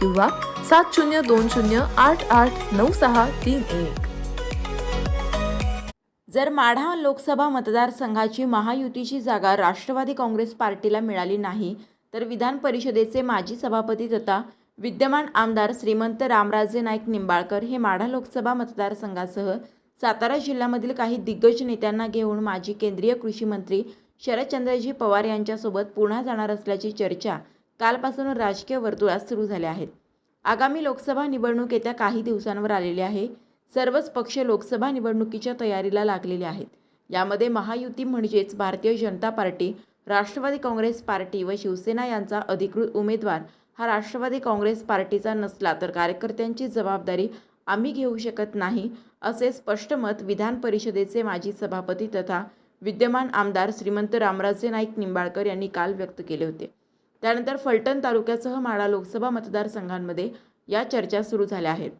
किंवा सात शून्य दोन शून्य आठ आठ नऊ सहा तीन एक. जर माढा लोकसभा मतदारसंघाची महायुतीची जागा राष्ट्रवादी काँग्रेस पार्टीला मिळाली नाही तर विधान परिषदेचे माजी सभापती तथा विद्यमान आमदार श्रीमंत रामराजे नाईक निंबाळकर हे माढा लोकसभा मतदारसंघासह सातारा जिल्ह्यामधील काही दिग्गज नेत्यांना घेऊन माजी केंद्रीय कृषी मंत्री शरदचंद्रजी पवार यांच्यासोबत पुन्हा जाणार असल्याची चर्चा कालपासून राजकीय वर्तुळात सुरू झाल्या आहेत. आगामी लोकसभा निवडणूक येत्या काही दिवसांवर आलेली आहे. सर्वच पक्ष लोकसभा निवडणुकीच्या तयारीला लागलेले आहेत. यामध्ये महायुती म्हणजेच Bharatiya Janata party Rashtravadi Congress party व शिवसेना यांचा अधिकृत उमेदवार हा राष्ट्रवादी काँग्रेस पार्टीचा नसला तर कार्यकर्त्यांची जबाबदारी आम्ही घेऊ शकत नाही असे स्पष्ट मत विधान परिषदेचे माजी सभापती तथा विद्यमान आमदार श्रीमंत रामराजे नाईक निंबाळकर यांनी काल व्यक्त केले होते. त्यानंतर फलटण तालुक्यासह माडा लोकसभा मतदारसंघांमध्ये या चर्चा सुरू झाल्या आहेत.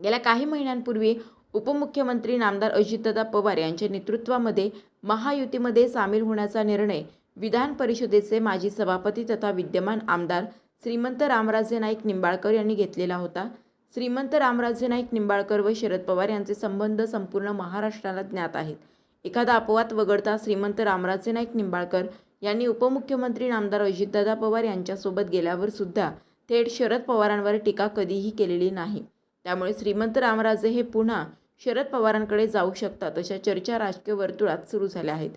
गेल्या काही महिन्यांपूर्वी उपमुख्यमंत्री नामदार अजितदादा पवार यांच्या नेतृत्वामध्ये महायुतीमध्ये सामील होण्याचा निर्णय विधान परिषदेचे माजी सभापती तथा विद्यमान आमदार श्रीमंत रामराजे नाईक निंबाळकर यांनी घेतलेला होता. श्रीमंत रामराजे नाईक निंबाळकर व शरद पवार यांचे संबंध संपूर्ण महाराष्ट्राला ज्ञात आहेत. एखादा अपवाद वगळता श्रीमंत रामराजे नाईक निंबाळकर यांनी उपमुख्यमंत्री नामदार अजितदादा पवार यांच्यासोबत गेल्यावर सुद्धा थेट शरद पवारांवर टीका कधीही केलेली नाही. त्यामुळे श्रीमंत रामराजे हे पुन्हा शरद पवारांकडे जाऊ शकतात अशा चर्चा राजकीय वर्तुळात सुरू झाल्या आहेत.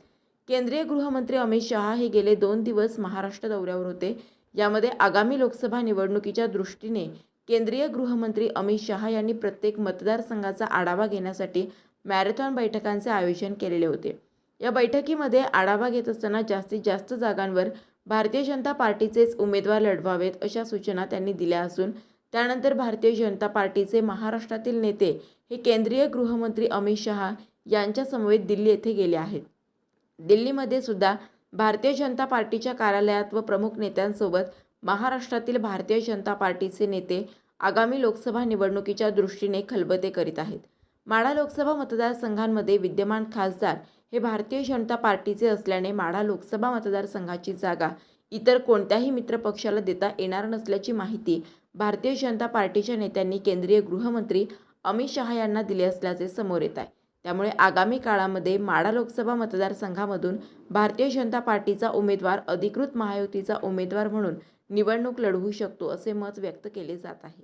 केंद्रीय गृहमंत्री अमित शहा हे गेले दोन दिवस महाराष्ट्र दौऱ्यावर होते. यामध्ये आगामी लोकसभा निवडणुकीच्या दृष्टीने केंद्रीय गृहमंत्री अमित शहा यांनी प्रत्येक मतदारसंघाचा आढावा घेण्यासाठी मॅरेथॉन बैठकांचे आयोजन केलेले होते. या बैठकीमध्ये आढावा घेत असताना जास्तीत जास्त जागांवर भारतीय जनता पार्टीचेच उमेदवार लढवावेत अशा सूचना त्यांनी दिल्या असून त्यानंतर भारतीय जनता पार्टीचे महाराष्ट्रातील नेते हे केंद्रीय गृहमंत्री अमित शहा यांच्यासमवेत दिल्ली येथे गेले आहेत. दिल्लीमध्ये सुद्धा भारतीय जनता पार्टीच्या कार्यालयात व प्रमुख नेत्यांसोबत महाराष्ट्रातील भारतीय जनता पार्टीचे नेते आगामी लोकसभा निवडणुकीच्या दृष्टीने खलबते करीत आहेत. माढा लोकसभा मतदारसंघांमध्ये विद्यमान खासदार हे भारतीय जनता पार्टीचे असल्याने माढा लोकसभा मतदारसंघाची जागा इतर कोणत्याही मित्रपक्षाला देता येणार नसल्याची माहिती भारतीय जनता पार्टीच्या नेत्यांनी केंद्रीय गृहमंत्री अमित शहा यांना दिले असल्याचे समोर येत आहे. त्यामुळे आगामी काळामध्ये माढा लोकसभा मतदारसंघामधून भारतीय जनता पार्टीचा उमेदवार अधिकृत महायुतीचा उमेदवार म्हणून निवडणूक लढवू शकतो असे मत व्यक्त केले जात आहे.